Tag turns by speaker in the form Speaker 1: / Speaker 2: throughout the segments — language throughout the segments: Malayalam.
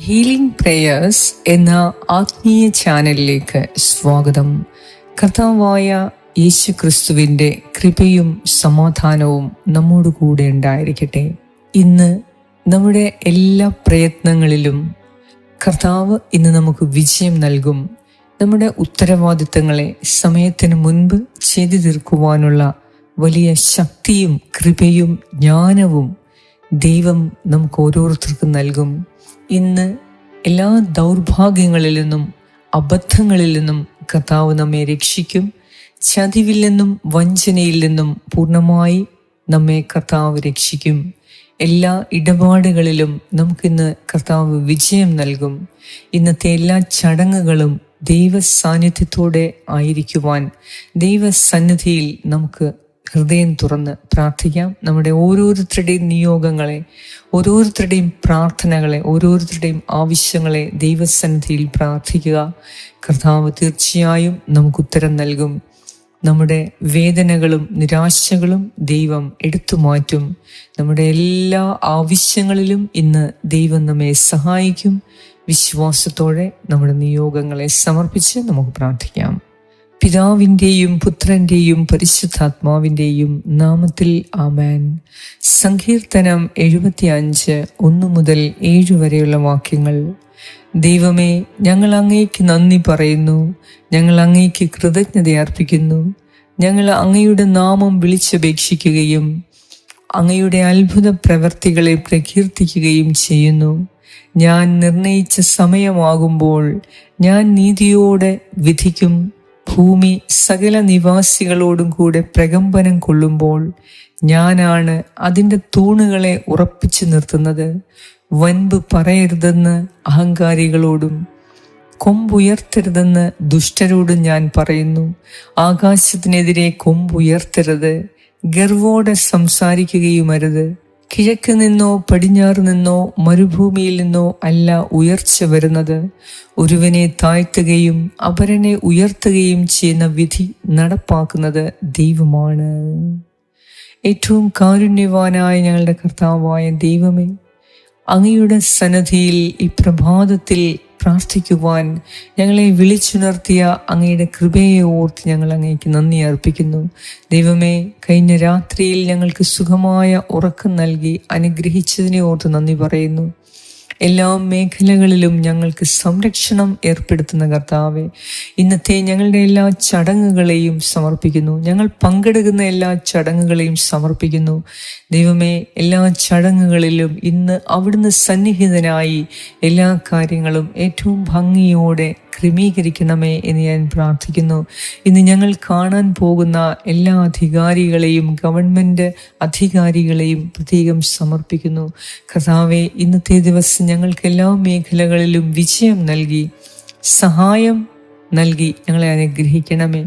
Speaker 1: ഹീലിംഗ് പ്രേയേഴ്സ് എന്ന ആത്മീയ ചാനലിലേക്ക് സ്വാഗതം. കർത്താവായ യേശു ക്രിസ്തുവിന്റെ കൃപയും സമാധാനവും നമ്മോട് കൂടെ ഉണ്ടായിരിക്കട്ടെ. ഇന്ന് നമ്മുടെ എല്ലാ പ്രയത്നങ്ങളിലും കർത്താവ് ഇന്ന് നമുക്ക് വിജയം നൽകും. നമ്മുടെ ഉത്തരവാദിത്തങ്ങളെ സമയത്തിന് മുൻപ് ചെയ്തു തീർക്കുവാനുള്ള വലിയ ശക്തിയും കൃപയും ജ്ഞാനവും ദൈവം നമുക്ക് ഓരോരുത്തർക്കും നൽകും. ഇന്ന് എല്ലാ ദൗർഭാഗ്യങ്ങളിൽ നിന്നും അബദ്ധങ്ങളിൽ നിന്നും കർത്താവ് നമ്മെ രക്ഷിക്കും. ചതിവിൽ നിന്നും വഞ്ചനയിൽ നിന്നും പൂർണമായി നമ്മെ കർത്താവ് രക്ഷിക്കും. എല്ലാ ഇടപാടുകളിലും നമുക്കിന്ന് കർത്താവ് വിജയം നൽകും. ഇന്നത്തെ എല്ലാ ചടങ്ങുകളും ദൈവ സാന്നിധ്യത്തോടെ ആയിരിക്കുവാൻ ദൈവസന്നിധിയിൽ നമുക്ക് ഹൃദയം തുറന്ന് പ്രാർത്ഥിക്കാം. നമ്മുടെ ഓരോരുത്തരുടെയും നിയോഗങ്ങളെ ഓരോരുത്തരുടെയും പ്രാർത്ഥനകളെ ഓരോരുത്തരുടെയും ആവശ്യങ്ങളെ ദൈവസന്നിധിയിൽ പ്രാർത്ഥിക്കുക. കർത്താവ് തീർച്ചയായും നമുക്ക് ഉത്തരം നൽകും. നമ്മുടെ വേദനകളും നിരാശകളും ദൈവം എടുത്തു മാറ്റും. നമ്മുടെ എല്ലാ ആവശ്യങ്ങളിലും ഇന്ന് ദൈവം നമ്മെ സഹായിക്കും. വിശ്വാസത്തോടെ നമ്മുടെ നിയോഗങ്ങളെ സമർപ്പിച്ച് നമുക്ക് പ്രാർത്ഥിക്കാം. പിതാവിന്റെയും പുത്രന്റെയും പരിശുദ്ധാത്മാവിന്റെയും നാമത്തിൽ ആമാൻ. സങ്കീർത്തനം എഴുപത്തി അഞ്ച് ഒന്ന് മുതൽ ഏഴ് വരെയുള്ള വാക്യങ്ങൾ. ദൈവമേ ഞങ്ങൾ അങ്ങേക്ക് നന്ദി പറയുന്നു. ഞങ്ങൾ അങ്ങേക്ക് കൃതജ്ഞത അർപ്പിക്കുന്നു. ഞങ്ങൾ അങ്ങയുടെ നാമം വിളിച്ചപേക്ഷിക്കുകയും അങ്ങയുടെ അത്ഭുത പ്രവർത്തികളെ പ്രകീർത്തിക്കുകയും ചെയ്യുന്നു. ഞാൻ നിർണയിച്ച സമയമാകുമ്പോൾ ഞാൻ നീതിയോടെ വിധിക്കും. ഭൂമി സകല നിവാസികളോടും കൂടെ പ്രകമ്പനം കൊള്ളുമ്പോൾ ഞാനാണ് അതിന്റെ തൂണുകളെ ഉറപ്പിച്ചു നിർത്തുന്നത്. വൻപ് പറയരുതെന്ന് അഹങ്കാരികളോടും കൊമ്പുയർത്തരുതെന്ന് ദുഷ്ടരോടും ഞാൻ പറയുന്നു. ആകാശത്തിനെതിരെ കൊമ്പുയർത്തരുത് ഗർവോടെ സംസാരിക്കുകയുമരുത്. കിഴക്ക് നിന്നോ പടിഞ്ഞാറ് നിന്നോ മരുഭൂമിയിൽ നിന്നോ അല്ല ഉയർച്ച വരുന്നത്. ഒരുവനെ താഴ്ത്തുകയും അപരനെ ഉയർത്തുകയും ചെയ്യുന്ന വിധി നടപ്പാക്കുന്നത് ദൈവമാണ്. ഏറ്റവും കാരുണ്യവാനായ ഞങ്ങളുടെ കർത്താവായ ദൈവമേ അങ്ങയുടെ സന്നദ്ധിയിൽ ഈ പ്രഭാതത്തിൽ പ്രാർത്ഥിക്കുവാൻ ഞങ്ങളെ വിളിച്ചുണർത്തിയ അങ്ങയുടെ കൃപയെ ഓർത്ത് ഞങ്ങൾ അങ്ങേക്ക് നന്ദി അർപ്പിക്കുന്നു. ദൈവമേ കഴിഞ്ഞ രാത്രിയിൽ ഞങ്ങൾക്ക് സുഖമായ ഉറക്കം നൽകി അനുഗ്രഹിച്ചതിനെ ഓർത്ത് നന്ദി പറയുന്നു. എല്ലാ മേഖലകളിലും ഞങ്ങൾക്ക് സംരക്ഷണം ഏർപ്പെടുത്തുന്ന കർത്താവെ ഇന്നത്തെ ഞങ്ങളുടെ എല്ലാ ചടങ്ങുകളെയും സമർപ്പിക്കുന്നു. ഞങ്ങൾ പങ്കെടുക്കുന്ന എല്ലാ ചടങ്ങുകളെയും സമർപ്പിക്കുന്നു. ദൈവമേ എല്ലാ ചടങ്ങുകളിലും ഇന്ന് അവിടുന്ന് സന്നിഹിതനായി എല്ലാ കാര്യങ്ങളും ഏറ്റവും ഭംഗിയോടെ ക്രമീകരിക്കണമേ എന്ന് ഞാൻ പ്രാർത്ഥിക്കുന്നു. ഇന്ന് ഞങ്ങൾ കാണാൻ പോകുന്ന എല്ലാ അധികാരികളെയും ഗവൺമെന്റ് അധികാരികളെയും പ്രത്യേകം സമർപ്പിക്കുന്നു. കഥാവെ ഇന്നത്തെ ദിവസം ഞങ്ങൾക്ക് എല്ലാ മേഖലകളിലും വിജയം നൽകി. സഹായം നൽകി ഞങ്ങളെ അനുഗ്രഹിക്കണമേ.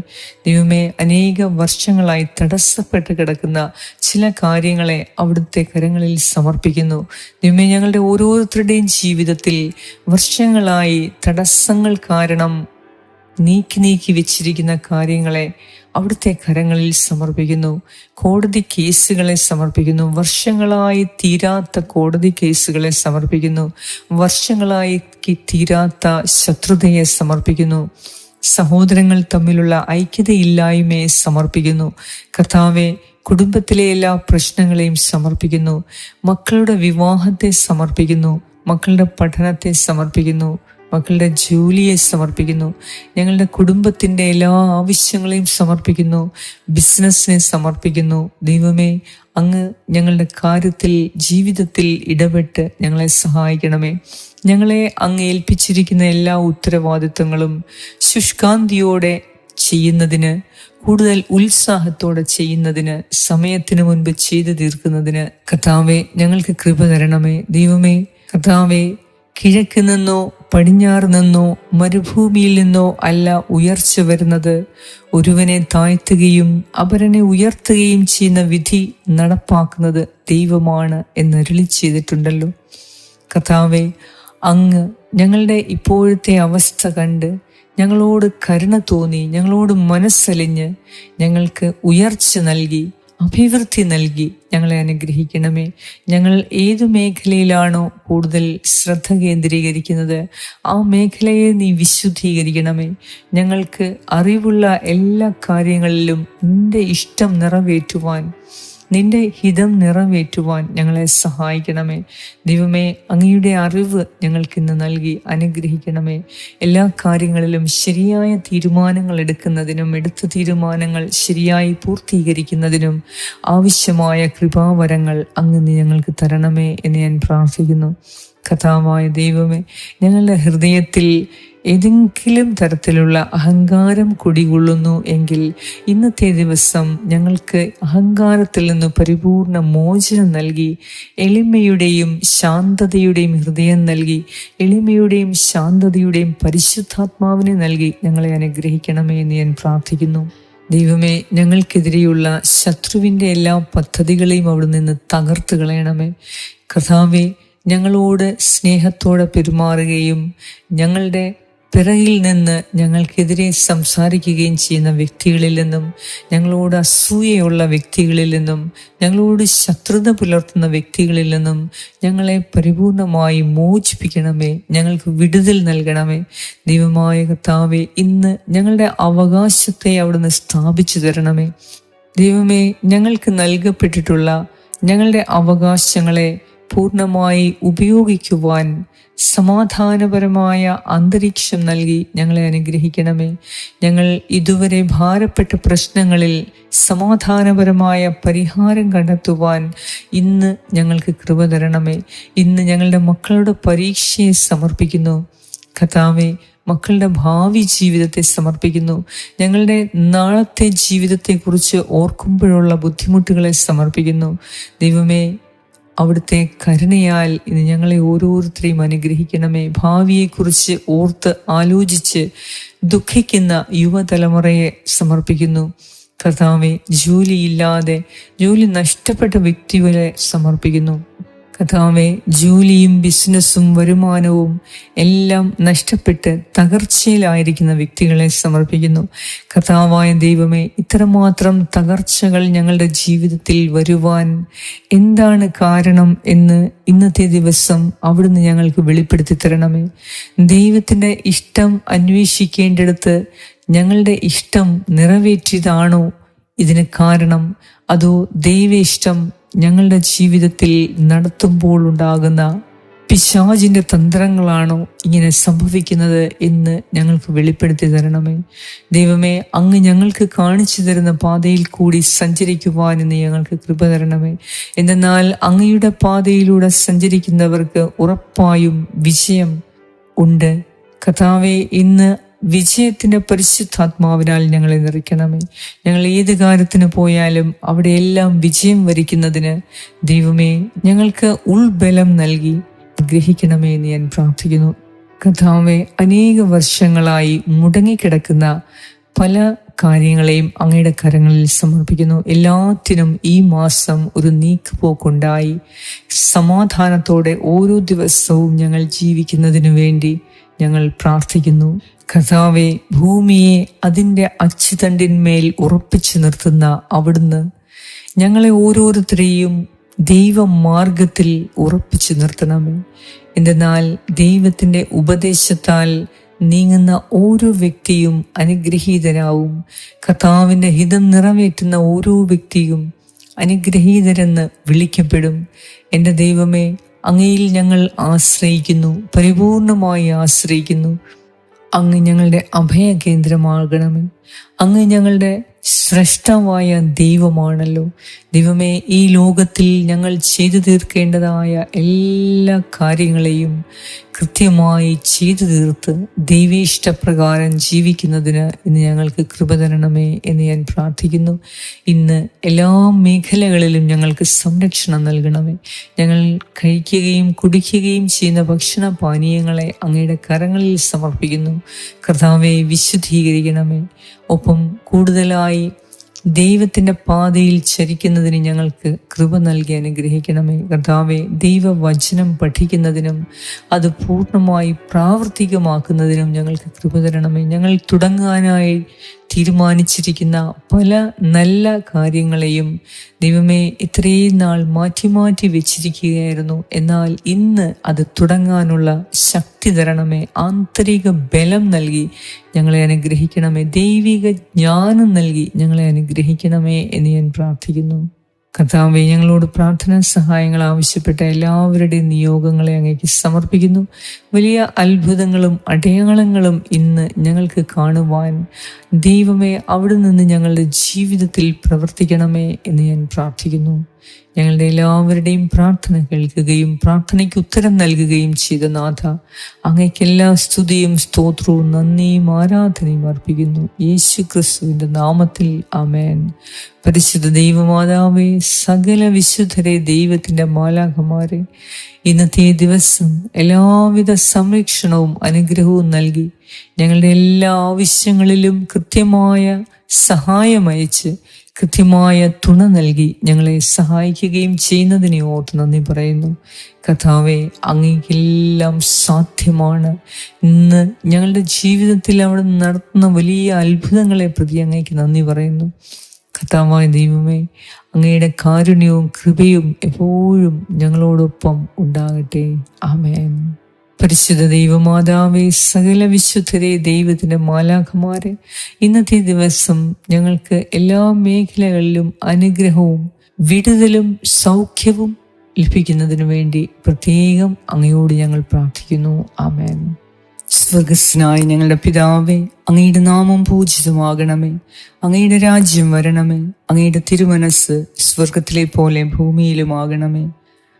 Speaker 1: ദൈവമേ അനേക വർഷങ്ങളായി തടസ്സപ്പെട്ട് കിടക്കുന്ന ചില കാര്യങ്ങളെ അവിടുത്തെ കരങ്ങളിൽ സമർപ്പിക്കുന്നു. ദൈവമേ ഞങ്ങളുടെ ഓരോരുത്തരുടെയും ജീവിതത്തിൽ വർഷങ്ങളായി തടസ്സങ്ങൾ കാരണം നീക്കി നീക്കി വെച്ചിരിക്കുന്ന കാര്യങ്ങളെ അവിടുത്തെ കരങ്ങളിൽ സമർപ്പിക്കുന്നു. കോടതി കേസുകളെ സമർപ്പിക്കുന്നു. വർഷങ്ങളായി തീരാത്ത കോടതി കേസുകളെ സമർപ്പിക്കുന്നു. വർഷങ്ങളായി തീരാത്ത ശത്രുതയെ സമർപ്പിക്കുന്നു. സഹോദരങ്ങൾ തമ്മിലുള്ള ഐക്യതയില്ലായ്മയെ സമർപ്പിക്കുന്നു. കഥാവെ കുടുംബത്തിലെ എല്ലാ പ്രശ്നങ്ങളെയും സമർപ്പിക്കുന്നു. മക്കളുടെ വിവാഹത്തെ സമർപ്പിക്കുന്നു. മക്കളുടെ പഠനത്തെ സമർപ്പിക്കുന്നു. മക്കളുടെ ജോലിയെ സമർപ്പിക്കുന്നു. ഞങ്ങളുടെ കുടുംബത്തിന്റെ എല്ലാ ആവശ്യങ്ങളെയും സമർപ്പിക്കുന്നു. ബിസിനസ്സിനെ സമർപ്പിക്കുന്നു. ദൈവമേ അങ്ങ് ഞങ്ങളുടെ കാര്യത്തിൽ ജീവിതത്തിൽ ഇടപെട്ട് ഞങ്ങളെ സഹായിക്കണമേ. ഞങ്ങളെ അങ്ങ് ഏൽപ്പിച്ചിരിക്കുന്ന എല്ലാ ഉത്തരവാദിത്തങ്ങളും ശുഷ്കാന്തിയോടെ ചെയ്യുന്നതിന് കൂടുതൽ ഉത്സാഹത്തോടെ ചെയ്യുന്നതിന് സമയത്തിന് മുൻപ് ചെയ്തു തീർക്കുന്നതിന് കഥാവെ ഞങ്ങൾക്ക് കൃപ തരണമേ. ദൈവമേ കഥാവെ കിഴക്ക് നിന്നോ പടിഞ്ഞാറ് നിന്നോ മരുഭൂമിയിൽ നിന്നോ അല്ല ഉയർച്ച വരുന്നത്. ഒരുവനെ താഴ്ത്തുകയും അപരനെ ഉയർത്തുകയും ചെയ്യുന്ന വിധി നടപ്പാക്കുന്നത് ദൈവമാണ് എന്ന് അരുളി ചെയ്തിട്ടുണ്ടല്ലോ. കഥാവെ അങ്ങ് ഞങ്ങളുടെ ഇപ്പോഴത്തെ അവസ്ഥ കണ്ട് ഞങ്ങളോട് കരുണ തോന്നി ഞങ്ങളോട് മനസ്സലിഞ്ഞ് ഞങ്ങൾക്ക് ഉയർച്ച നൽകി അഭിവൃദ്ധി നൽകി ഞങ്ങളെ അനുഗ്രഹിക്കണമേ. ഞങ്ങൾ ഏതു മേഖലയിലാണോ കൂടുതൽ ശ്രദ്ധ കേന്ദ്രീകരിക്കുന്നത് ആ മേഖലയെ നീ വിശുദ്ധീകരിക്കണമേ. ഞങ്ങൾക്ക് അറിവുള്ള എല്ലാ കാര്യങ്ങളിലും നിന്റെ ഇഷ്ടം നിറവേറ്റുവാൻ നിന്റെ ഹിതം നിറവേറ്റുവാൻ ഞങ്ങളെ സഹായിക്കണമേ. ദൈവമേ അങ്ങയുടെ അറിവ് ഞങ്ങൾക്കിന്ന് നൽകി അനുഗ്രഹിക്കണമേ. എല്ലാ കാര്യങ്ങളിലും ശരിയായ തീരുമാനങ്ങൾ എടുക്കുന്നതിനും എടുത്ത തീരുമാനങ്ങൾ ശരിയായി പൂർത്തീകരിക്കുന്നതിനും ആവശ്യമായ കൃപാവരങ്ങൾ അങ്ങ് ഞങ്ങൾക്ക് തരണമേ എന്ന് ഞാൻ പ്രാർത്ഥിക്കുന്നു. കഥാവായ ദൈവമേ ഞങ്ങളുടെ ഹൃദയത്തിൽ ഏതെങ്കിലും തരത്തിലുള്ള അഹങ്കാരം കുടികൊള്ളുന്നു എങ്കിൽ ഇന്നത്തെ ദിവസം ഞങ്ങൾക്ക് അഹങ്കാരത്തിൽ നിന്ന് പരിപൂർണ മോചനം നൽകി എളിമയുടെയും ശാന്തതയുടെയും ഹൃദയം നൽകി എളിമയുടെയും ശാന്തതയുടെയും പരിശുദ്ധാത്മാവിനെ നൽകി ഞങ്ങളെ അനുഗ്രഹിക്കണമേ എന്ന് ഞാൻ പ്രാർത്ഥിക്കുന്നു. ദൈവമേ ഞങ്ങൾക്കെതിരെയുള്ള ശത്രുവിന്റെ എല്ലാ പദ്ധതികളെയും അവിടെ നിന്ന് തകർത്ത് കളയണമേ. കഥാവെ ഞങ്ങളോട് സ്നേഹത്തോടെ പെരുമാറുകയും ഞങ്ങളുടെ പിറകിൽ നിന്ന് ഞങ്ങൾക്കെതിരെ സംസാരിക്കുകയും ചെയ്യുന്ന വ്യക്തികളിൽ നിന്നും ഞങ്ങളോട് അസൂയയുള്ള വ്യക്തികളിൽ നിന്നും ഞങ്ങളോട് ശത്രുത പുലർത്തുന്ന വ്യക്തികളിൽ നിന്നും ഞങ്ങളെ പരിപൂർണമായി മോചിപ്പിക്കണമേ ഞങ്ങൾക്ക് വിടുതൽ നൽകണമേ. ദൈവമായ കർത്താവെ ഇന്ന് ഞങ്ങളുടെ അവകാശത്തെ അവിടുന്ന് സ്ഥാപിച്ചു തരണമേ. ദൈവമേ ഞങ്ങൾക്ക് നൽകപ്പെട്ടിട്ടുള്ള ഞങ്ങളുടെ അവകാശങ്ങളെ പൂർണമായി ഉപയോഗിക്കുവാൻ സമാധാനപരമായ അന്തരീക്ഷം നൽകി ഞങ്ങളെ അനുഗ്രഹിക്കണമേ. ഞങ്ങൾ ഇതുവരെ ഭാരപ്പെട്ട പ്രശ്നങ്ങളിൽ സമാധാനപരമായ പരിഹാരം കണ്ടെത്തുവാൻ ഇന്ന് ഞങ്ങൾക്ക് കൃപ തരണമേ. ഇന്ന് ഞങ്ങളുടെ മക്കളുടെ പരീക്ഷയെ സമർപ്പിക്കുന്നു. കഥാവെ മക്കളുടെ ഭാവി ജീവിതത്തെ സമർപ്പിക്കുന്നു. ഞങ്ങളുടെ നാളത്തെ ജീവിതത്തെക്കുറിച്ച് ഓർക്കുമ്പോഴുള്ള ബുദ്ധിമുട്ടുകളെ സമർപ്പിക്കുന്നു. ദൈവമേ അവിടുത്തെ കരുണയാൽ ഇന്ന് ഞങ്ങളെ ഓരോരുത്തരെയും അനുഗ്രഹിക്കണമേ. ഭാവിയെക്കുറിച്ച് ഓർത്ത് ആലോചിച്ച് ദുഃഖിക്കുന്ന യുവതലമുറയെ സമർപ്പിക്കുന്നു. കർത്താവെ ജോലിയില്ലാതെ ജോലി നഷ്ടപ്പെട്ട വ്യക്തികളെ സമർപ്പിക്കുന്നു. കഥാവെ ജോലിയും ബിസിനസ്സും വരുമാനവും എല്ലാം നഷ്ടപ്പെട്ട് തകർച്ചയിലായിരിക്കുന്ന വ്യക്തികളെ സമർപ്പിക്കുന്നു. കഥാവായ ദൈവമേ ഇത്രമാത്രം തകർച്ചകൾ ഞങ്ങളുടെ ജീവിതത്തിൽ വരുവാൻ എന്താണ് കാരണം എന്ന് ഇന്നത്തെ ദിവസം അവിടുന്ന് ഞങ്ങൾക്ക് വെളിപ്പെടുത്തി തരണമേ. ദൈവത്തിന്റെ ഇഷ്ടം അന്വേഷിക്കേണ്ടിടത്ത് ഞങ്ങളുടെ ഇഷ്ടം നിറവേറ്റിയതാണോ ഇതിന് കാരണം? അതോ ദൈവ ഇഷ്ടം ഞങ്ങളുടെ ജീവിതത്തിൽ നടത്തുമ്പോൾ ഉണ്ടാകുന്ന പിശാജിന്റെ തന്ത്രങ്ങളാണോ ഇങ്ങനെ സംഭവിക്കുന്നത് എന്ന് ഞങ്ങൾക്ക് വെളിപ്പെടുത്തി തരണമേ. ദൈവമേ അങ്ങ് ഞങ്ങൾക്ക് കാണിച്ചു തരുന്ന പാതയിൽ കൂടി സഞ്ചരിക്കുവാൻ ഇന്ന് ഞങ്ങൾക്ക് കൃപ തരണമേ. എന്തെന്നാൽ അങ്ങയുടെ പാതയിലൂടെ സഞ്ചരിക്കുന്നവർക്ക് ഉറപ്പായും വിജയം ഉണ്ട്. കഥാവെ ഇന്ന് വിജയത്തിന്റെ പരിശുദ്ധാത്മാവിനാൽ ഞങ്ങളെ നിറയ്ക്കണമേ. ഞങ്ങൾ ഏത് കാര്യത്തിന് പോയാലും അവിടെയെല്ലാം വിജയം വരിക്കുന്നതിന് ദൈവമേ ഞങ്ങൾക്ക് ഉൾബലം നൽകി ഗ്രഹിക്കണമേ എന്ന് ഞാൻ പ്രാർത്ഥിക്കുന്നു. കഥാവെ അനേക വർഷങ്ങളായി മുടങ്ങിക്കിടക്കുന്ന പല കാര്യങ്ങളെയും അങ്ങയുടെ കരങ്ങളിൽ സമർപ്പിക്കുന്നു. എല്ലാത്തിനും ഈ മാസം ഒരു നീക്കുപോക്കുണ്ടായി. സമാധാനത്തോടെ ഓരോ ദിവസവും ഞങ്ങൾ ജീവിക്കുന്നതിനു വേണ്ടി ഞങ്ങൾ പ്രാർത്ഥിക്കുന്നു. കഥാവെ ഭൂമിയെ അതിന്റെ അച്ചുതണ്ടിന്മേൽ ഉറപ്പിച്ചു നിർത്തുന്ന അവിടുന്ന് ഞങ്ങളെ ഓരോരുത്തരെയും ദൈവമാർഗത്തിൽ ഉറപ്പിച്ചു നിർത്തണമേ. എന്തെന്നാൽ ദൈവത്തിന്റെ ഉപദേശത്താൽ നീങ്ങുന്ന ഓരോ വ്യക്തിയും അനുഗ്രഹീതരാവും. കർത്താവിന്റെ ഹിതം നിറവേറ്റുന്ന ഓരോ വ്യക്തിയും അനുഗ്രഹീതരെന്ന് വിളിക്കപ്പെടും. എന്റെ ദൈവമേ അങ്ങയിൽ ഞങ്ങൾ ആശ്രയിക്കുന്നു പരിപൂർണമായി ആശ്രയിക്കുന്നു. അങ്ങ് ഞങ്ങളുടെ അഭയ കേന്ദ്രമാകണമേ അങ്ങ് ഞങ്ങളുടെ ശ്രേഷ്ഠമായ ദൈവമാണല്ലോ. ദൈവമേ ഈ ലോകത്തിൽ ഞങ്ങൾ ചെയ്തു തീർക്കേണ്ടതായ എല്ലാ കാര്യങ്ങളെയും കൃത്യമായി ചെയ്തു തീർത്ത് ദൈവേഷ്ടപ്രകാരം ജീവിക്കുന്നതിന് ഇന്ന് ഞങ്ങൾക്ക് കൃപ തരണമേ എന്ന് ഞാൻ പ്രാർത്ഥിക്കുന്നു. ഇന്ന് എല്ലാ മേഖലകളിലും ഞങ്ങൾക്ക് സംരക്ഷണം നൽകണമേ. ഞങ്ങൾ കഴിക്കുകയും കുടിക്കുകയും ചെയ്യുന്ന ഭക്ഷണ പാനീയങ്ങളെ അങ്ങയുടെ കരങ്ങളിൽ സമർപ്പിക്കുന്നു. കർത്താവെ വിശുദ്ധീകരിക്കണമേ. ഒപ്പം കൂടുതലായി ദൈവത്തിന്റെ പാതയിൽ ചരിക്കുന്നതിന് ഞങ്ങൾക്ക് കൃപ നൽകി അനുഗ്രഹിക്കണമേ. കർത്താവെ ദൈവവചനം പഠിക്കുന്നതിനും അത് പൂർണമായി പ്രാവർത്തികമാക്കുന്നതിനും ഞങ്ങൾക്ക് കൃപ തരണമേ. ഞങ്ങൾ തുടങ്ങാനായി തീരുമാനിച്ചിരിക്കുന്ന പല നല്ല കാര്യങ്ങളെയും ദൈവമേ ഇത്രയും നാൾ മാറ്റി മാറ്റി വെച്ചിരിക്കുകയായിരുന്നു. എന്നാൽ ഇന്ന് അത് തുടങ്ങാനുള്ള ശക്തി തരണമേ. ആന്തരിക ബലം നൽകി ഞങ്ങളെ അനുഗ്രഹിക്കണമേ. ദൈവിക ജ്ഞാനം നൽകി ഞങ്ങളെ അനുഗ്രഹിക്കണമേ എന്ന് ഞാൻ പ്രാർത്ഥിക്കുന്നു. കർത്താവെ ഞങ്ങളോട് പ്രാർത്ഥനാ സഹായങ്ങൾ ആവശ്യപ്പെട്ട എല്ലാവരുടെയും നിയോഗങ്ങളെ അങ്ങേക്ക് സമർപ്പിക്കുന്നു. വലിയ അത്ഭുതങ്ങളും അടയാളങ്ങളും ഇന്ന് ഞങ്ങൾക്ക് കാണുവാൻ ദൈവമേ അവിടെ നിന്ന് ഞങ്ങളുടെ ജീവിതത്തിൽ പ്രവർത്തിക്കണമേ എന്ന് ഞാൻ പ്രാർത്ഥിക്കുന്നു. ഞങ്ങളുടെ എല്ലാവരുടെയും പ്രാർത്ഥന കേൾക്കുകയും പ്രാർത്ഥനയ്ക്ക് ഉത്തരം നൽകുകയും ചെയ്ത നാഥ അങ്ങയ്ക്കെല്ലാ സ്തുതിയും സ്തോത്രവും നന്ദിയും ആരാധനയും അർപ്പിക്കുന്നു. യേശു ക്രിസ്തുവിന്റെ നാമത്തിൽ അമേൻ പരിശുദ്ധ ദൈവമാതാവേ സകല വിശുദ്ധരെ ദൈവത്തിന്റെ മാലാഖമാരെ ഇന്നത്തെ ദിവസം എല്ലാവിധ സംരക്ഷണവും അനുഗ്രഹവും നൽകി ഞങ്ങളുടെ എല്ലാ ആവശ്യങ്ങളിലും കൃത്യമായ സഹായം അയച്ച് കൃത്യമായ തുണ നൽകി ഞങ്ങളെ സഹായിക്കുകയും ചെയ്യുന്നതിനെ ഓർത്ത് നന്ദി പറയുന്നു. കഥാവെ അങ്ങേക്കെല്ലാം സാധ്യമാണ്. ഇന്ന് ഞങ്ങളുടെ ജീവിതത്തിൽ അവിടെ നടത്തുന്ന വലിയ അത്ഭുതങ്ങളെ പ്രതി അങ്ങേക്ക് നന്ദി പറയുന്നു. കഥാവായ ദൈവമേ അങ്ങയുടെ കാരുണ്യവും കൃപയും എപ്പോഴും ഞങ്ങളോടൊപ്പം ഉണ്ടാകട്ടെ. ആമേൻ. പരിശുദ്ധ ദൈവമാതാവേ സകല വിശുദ്ധരെ ദൈവത്തിന്റെ മാലാഖമാരെ ഇന്നത്തെ ദിവസം ഞങ്ങൾക്ക് എല്ലാ മേഖലകളിലും അനുഗ്രഹവും വിടുതലും സൗഖ്യവും ലഭിക്കുന്നതിനു വേണ്ടി പ്രത്യേകം അങ്ങയോട് ഞങ്ങൾ പ്രാർത്ഥിക്കുന്നു. ആമേൻ. സ്വർഗസ്നായ ഞങ്ങളുടെ പിതാവേ അങ്ങയുടെ നാമം പൂജിതമാകണമേ. അങ്ങയുടെ രാജ്യം വരണമേ. അങ്ങയുടെ തിരുമനസ് സ്വർഗത്തിലെ പോലെ ഭൂമിയിലുമാകണമേ.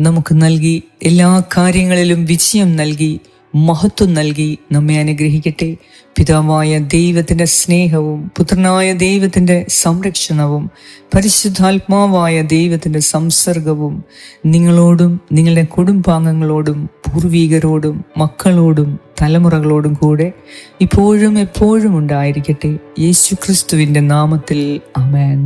Speaker 1: നമുക്ക് നൽകി എല്ലാ കാര്യങ്ങളിലും വിജയം നൽകി മഹത്വം നൽകി നമ്മെ അനുഗ്രഹിക്കട്ടെ. പിതാവായ ദൈവത്തിന്റെ സ്നേഹവും പുത്രനായ ദൈവത്തിന്റെ സംരക്ഷണവും പരിശുദ്ധാത്മാവായ ദൈവത്തിന്റെ സംസർഗവും നിങ്ങളോടും നിങ്ങളുടെ കുടുംബാംഗങ്ങളോടും പൂർവീകരോടും മക്കളോടും തലമുറകളോടും കൂടെ ഇപ്പോഴും എപ്പോഴും ഉണ്ടായിരിക്കട്ടെ. യേശു ക്രിസ്തുവിന്റെ നാമത്തിൽ അമേൻ